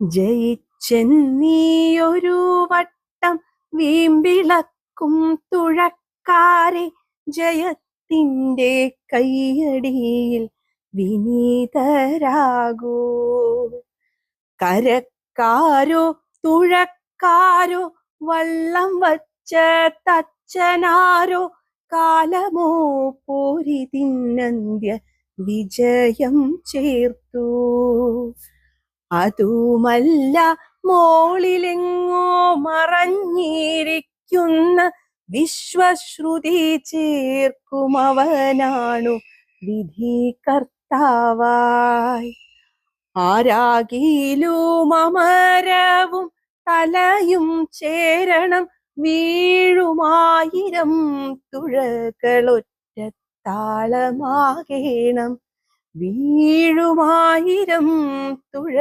ജയിച്ചെന്നീയൊരു വട്ടം വീമ്പിളക്കും തുഴക്കാരെ ജയത്തിന്റെ കയ്യടിയിൽ വിനീതരാകൂ. കരക്കാരോ തുഴക്കാരോ വള്ളം വച്ച തച്ചനാരോ കാലമോ പോരി തിന്നന്ത്യ വിജയം ചേർത്തു. അതുമല്ല മോളിലെങ്ങോ മറഞ്ഞിരിക്കുന്ന വിശ്വശ്രുതി ചേർക്കുമവനാണു വിധി കർത്താവായി. ആരാകിലും അമരവും തലയും ചേരണം വീഴുമായിരം തുഴകളൊറ്റ താളമാകേണം വീഴുമായിരം തുഴ